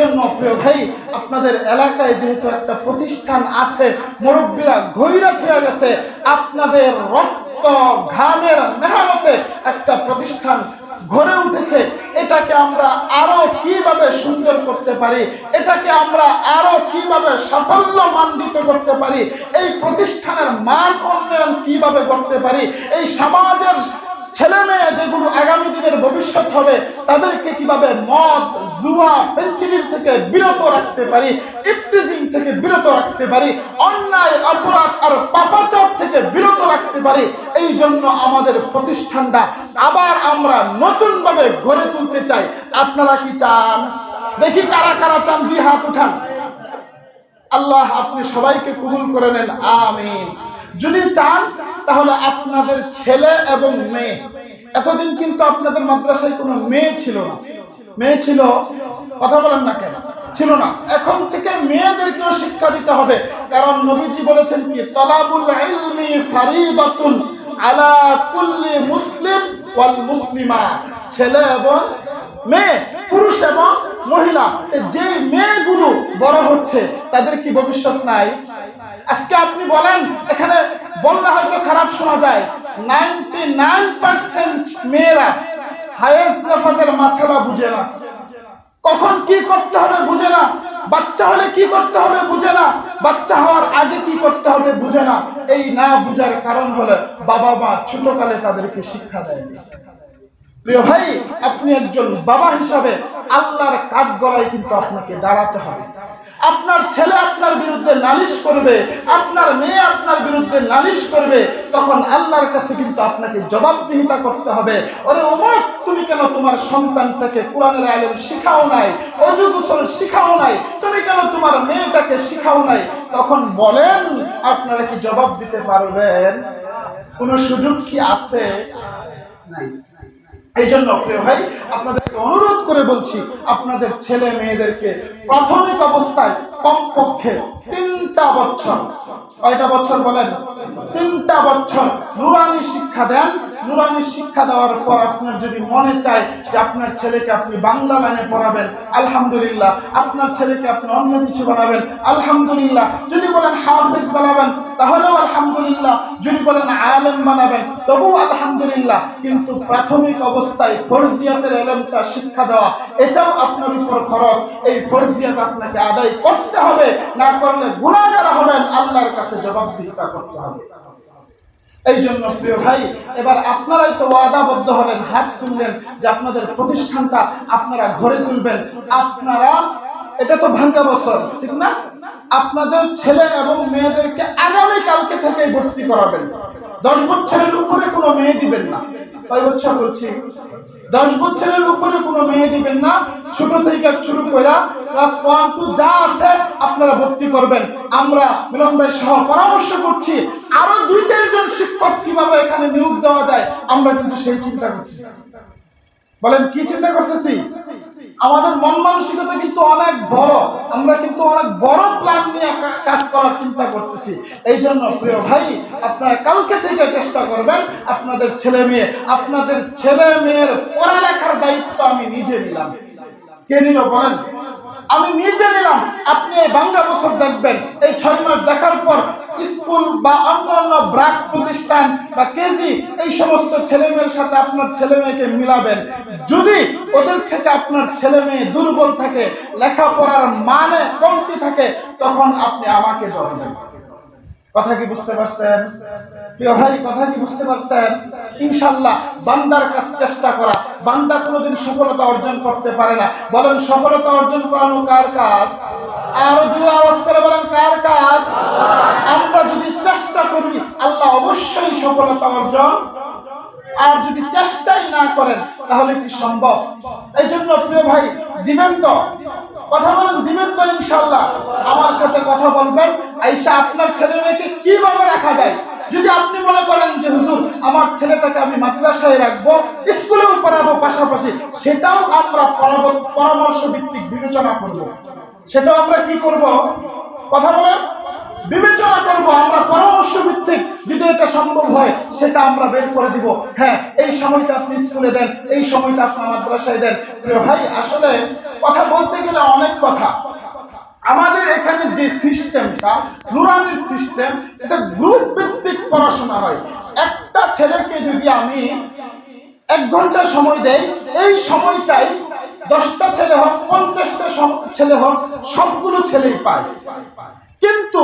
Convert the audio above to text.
জন্য প্রিয় ভাই, আপনাদের এলাকায় যেহেতু একটা প্রতিষ্ঠান আছে, মুরব্বীরা গৈরাত হয়ে গেছে, আপনাদের রক্ত ঘামের মেহনতে একটা প্রতিষ্ঠান গড়ে উঠেছে। এটাকে আমরা আরও কীভাবে সুন্দর করতে পারি, এটাকে আমরা আরও কীভাবে সাফল্য মান্ডিত করতে পারি, এই প্রতিষ্ঠানের মান উন্নয়ন কীভাবে করতে পারি, এই সমাজের ছেলে মেয়ে যেগুলো আগামী দিনের ভবিষ্যৎ হবে, তাদেরকে কীভাবে মদ, জুয়া, পেন্সিলিন থেকে বিরত রাখতে পারি ইফটিজিং থেকে বিরত রাখতে পারি, অন্যায়, অপরাধ আর পাপাচার থেকে বিরত রাখতে পারি, এই জন্য আমাদের প্রতিষ্ঠানটা আবার আমরা নতুনভাবে গড়ে তুলতে চাই। আপনারা কি চান? দেখি কারা কারা চান, দুই হাত উঠান। আল্লাহ, আপনি সবাইকে কবুল করে নেন, আমিন। যদি চান তাহলে আপনাদের ছেলে এবং মেয়ে। এতদিন কিন্তু আপনাদের মাদ্রাসায় কোনো মেয়ে ছিল না। মেয়ে ছিল, কথা বলেন না কেন? ছিল না। এখন থেকে মেয়েদেরকেও শিক্ষা দিতে হবে। কারণ নবীজি বলেছেন কি? তলাবুল ইলমি ফারিদাতুন আলা কুল্লি মুসলিম ওয়াল মুসলিমা। ছেলে এবং মেয়ে, পুরুষ এবং মহিলা। যে মেয়েগুলো বড় হচ্ছে, তাদের কি ভবিষ্যৎ নাই? আজকে আপনি বলেন, এখানে বললে হয়তো খারাপ শোনা যায়। নাইনটি নাইন পার্সেন্ট মেয়েরা হায়েস্ট নাফাজের মাসালা বুঝে না। কখন কি করতে হবে বুঝে না। বাচ্চা হলে কি করতে হবে বুঝে না। বাচ্চা হওয়ার আগে কি করতে হবে বুঝে না। এই না বুঝার কারণ হলে বাবা মা ছোটকালে তাদেরকে শিক্ষা দেয় প্রিয় ভাই, আপনি একজন বাবা হিসাবে আল্লাহর কাঠ গলায় কিন্তু আপনাকে দাঁড়াতে হবে। আপনার ছেলে আপনার বিরুদ্ধে নালিশ করবে, আপনার মেয়ে আপনার বিরুদ্ধে নালিশ করবে, তখন আল্লাহর কাছে কিন্তু আপনাকে জবাবদিহিতা করতে হবে। ওরে অমুক তুমি কেন তোমার সন্তানটাকে কোরআনের আলেম শিখাও নাই, অজু গোসল শিখাও নাই, তুমি কেন তোমার মেয়েটাকে শিখাও নাই? তখন বলেন, আপনারা কি জবাব দিতে পারবেন? কোনো সুযোগ কি আছে? নাই। এই জন্য প্রিয় ভাই, আপনাদেরকে অনুরোধ করে বলছি, আপনাদের ছেলে মেয়েদেরকে প্রাথমিক অবস্থায় কমপক্ষে তিনটা বছর, কয়টা বছর বলেন? তিনটা বছর নুরানি শিক্ষা দেন। নুরানি শিক্ষা দেওয়ার পর আপনার যদি মনে চায় যে আপনার ছেলেকে আপনি বাংলা লাইনে পড়াবেন, আলহামদুলিল্লাহ। আপনার ছেলেকে আপনি অন্য কিছু বানাবেন, আলহামদুলিল্লাহ। যদি বলেন হাফিজ বানাবেন তাহলেও আলহামদুলিল্লাহ যদি বলেন আলেম বানাবেন, তবুও আলহামদুলিল্লাহ। কিন্তু প্রাথমিক অবস্থায় ফরজিয়াতের এলেমটা শিক্ষা দেওয়া, এটাও আপনার উপর খরচ এই ফরজিয়াত আপনাকে আদায় করতে হবে, না করলে গুণাগার হবেন, আল্লাহর কাছে জবাবদিহিতা করতে হবে। এই জন্য প্রিয় ভাই, এবার আপনারাই তো ওয়াদাবদ্ধ হলেন, হাত তুললেন যে আপনাদের প্রতিষ্ঠানটা আপনারা ঘরে তুলবেন। আপনারা, এটা তো ভাঙ্গা বছর, ঠিক না? আপনাদের ছেলে এবং মেয়েদেরকে আগামী কালকে থেকেই ভর্তি করাবেন। দশ বছরের উপরে কোনো মেয়ে দিবেন না। কয় বছর বলছি? দশ বছরের উপরে কোনো মেয়ে দিবেন না। ছোট থেকে শুরু করে ক্লাস ওয়ান টু যা আছে আপনারা ভর্তি করবেন। আমরা মিলন ভাই সহ পরামর্শ করছি, আরও দুই চারজন শিক্ষক কীভাবে এখানে নিয়োগ দেওয়া যায়, আমরা কিন্তু সেই চিন্তা করতেছি। বলেন, কি চিন্তা করতেছি? আমাদের মন মানসিকতা কিন্তু অনেক বড়। আমরা কিন্তু অনেক বড় কাজ করার চিন্তা করতেছি। এই জন্য প্রিয় ভাই, আপনারা কালকে থেকে চেষ্টা করবেন আপনাদের ছেলে মেয়ে, আপনাদের ছেলে মেয়ের পড়ালেখার দায়িত্ব আমি নিজে নিলাম। কে নিল বলেন? আমি নিজে নিলাম। আপনি এই বাংলা বছর দেখবেন, এই ছয় মাস দেখার পর স্কুল বা অন্যান্য ব্রাক প্রতিষ্ঠান বা কেজি, এই সমস্ত ছেলে মেয়ের সাথে আপনার ছেলে মেয়েকে মিলাবেন। যদি ওদের থেকে আপনার ছেলে মেয়ে দুর্বল থাকে, লেখাপড়ার মানে কমতি থাকে, তখন আপনি আমাকে ধরবেন কথা কি বুঝতে পারছেন? প্রিয় ভাই, কথা কি বুঝতে পারছেন? ইনশাল্লাহ বান্দার কাজ চেষ্টা করা। বান্দা কোনোদিন সফলতা অর্জন করতে পারে না। বলেন, সফলতা অর্জন করানো কার কাজ? আরও জোরে আওয়াজ করে বলেন, কার কাজ আমরা যদি চেষ্টা করি আল্লাহ অবশ্যই সফলতা অর্জন। আর যদি চেষ্টাই না করেন, তাহলে কি সম্ভব? এই জন্য প্রিয় ভাই, দিবেন তো। কথা বলেন, দিবেন তো ইনশাল্লাহ আমার সাথে কথা বলবেন। আইসা আপনার ছেলে মেয়েকে কীভাবে রাখা যায়? যদি আপনি মনে করেন যে, হুজুর, আমার ছেলেটাকে আমি মাদ্রাসায় রাখব, স্কুলেও পড়াবো পাশাপাশি, সেটাও আমরা পরামর্শ ভিত্তিক বিবেচনা করব। সেটাও আমরা কি করব? কথা বলেন। বিবেচনা করব, আমরা পরামর্শ ভিত্তিক যদি এটা সম্ভব হয়, সেটা আমরা বের করে দিব। হ্যাঁ এই সময়টা আপনি স্কুলে দেন, এই সময়টা আপনার মাদ্রাসায় দেন। ভাই, আসলে কথা বলতে গেলে অনেক কথা। আমাদের এখানে যে সিস্টেমটা, নুরানির সিস্টেম, এটা গ্রুপ ভিত্তিক পড়াশোনা হয়। একটা ছেলেকে যদি আমি এক ঘণ্টা সময় দেই, এই সময়টাই দশটা ছেলে হোক, পঞ্চাশটা ছেলে হোক, সবগুলো ছেলেই পায়। কিন্তু